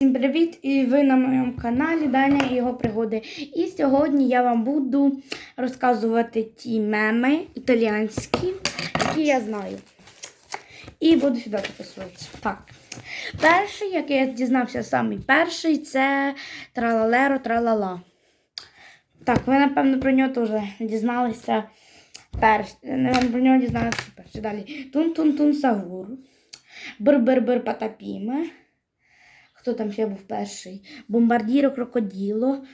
Всім привіт! І ви на моєму каналі Даня і його пригоди. І сьогодні я вам буду розказувати ті меми італіянські, які я знаю. І буду сюди записуватися. Так. Перший, який я дізнався самий перший, це Тралалеро Тралала. Так, ви, напевно, про нього теж дізналися перший. Про нього дізналися перший. Далі. Тун-тун-тун Сагур. Бр-бр-бр Патапіме. Хто там ще був перший? Бомбардіро Крокоділо,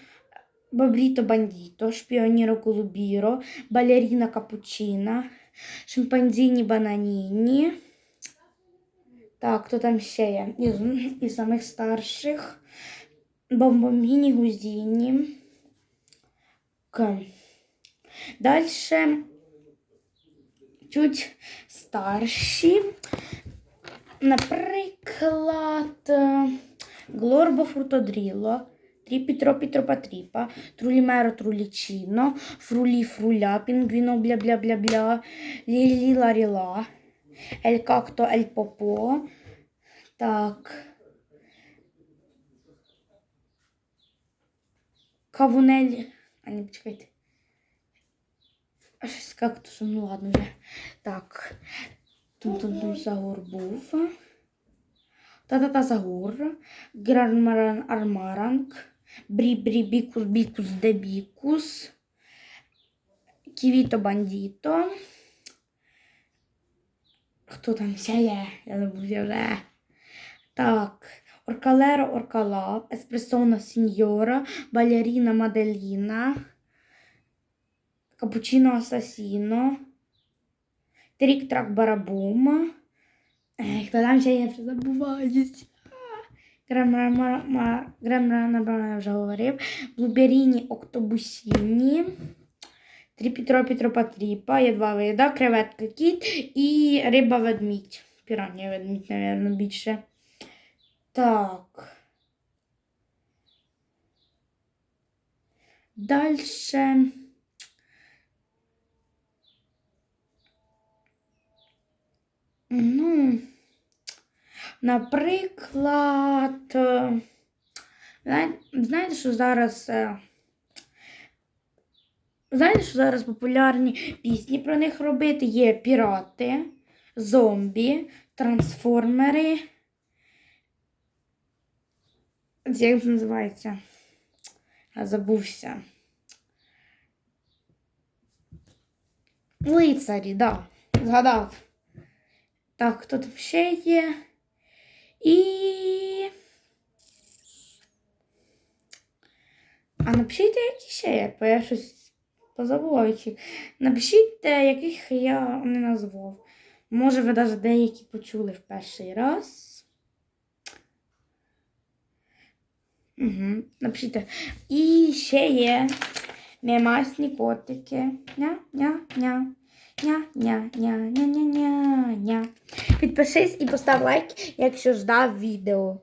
Бабліто Бандіто, Шпіоніро Колубіро, Балеріна Капучина, Шимпанзіні Бананіні. Так, хто там ще є? Із, із самих старших. Бомбоміні Гузіні. Далі чуть старші. Наприклад, е, Глорбо Фрутодріло, Тріпі Тропі Тропатріпа, Трулімеро Трулічіно, Фрулі Фруля, Пінгвіно бля бля бля бля, Лілі Ларіла, Ель Както Ель Попо. Так. Кавунель. А не почекайте. А щось кактусом, ну ладно вже. Так. Тун-тун-тун Сагур був. Та-та-та Сагур. Гранмаран Армаранг. Брі-брі-бікус, бікус, дебікус. Ківіто Бандіто. Хто там ще є? Я забув вже. Так. Оркалеро Оркала, Еспресона Сіньора, Балеріна Маделіна, Капучино Асасіно, Трік Трак Барабум. Ех, хто там ще є, вже забуваюсь. Гремрана я вже говорив. Блуберіні Октобусіні. Тріпітропі Тропатріпа. Є два вида. Креветка кіт і риба ведмідь. Пірання ведмідь, мабуть, більше. Так. Дальше. Ну, наприклад, е, знаєте, що зараз. е, Знаєте, що зараз популярні пісні про них робити? Є пірати, зомбі, трансформери. Як це називається? Я забувся. Лицарі, да. Згадав. Так, хто там ще є? І. А напишіть, які ще є, бо я щось позабуваю. чи- Напишіть, е, яких я не назвав. Може, ви навіть деякі почули в перший раз. Угу. Напишіть. І ще є мемасні котики. Ня-ня-ня. Ня-ня-ня-ня-ня-ня-ня. Підпишись і постав лайк, якщо ждав відео.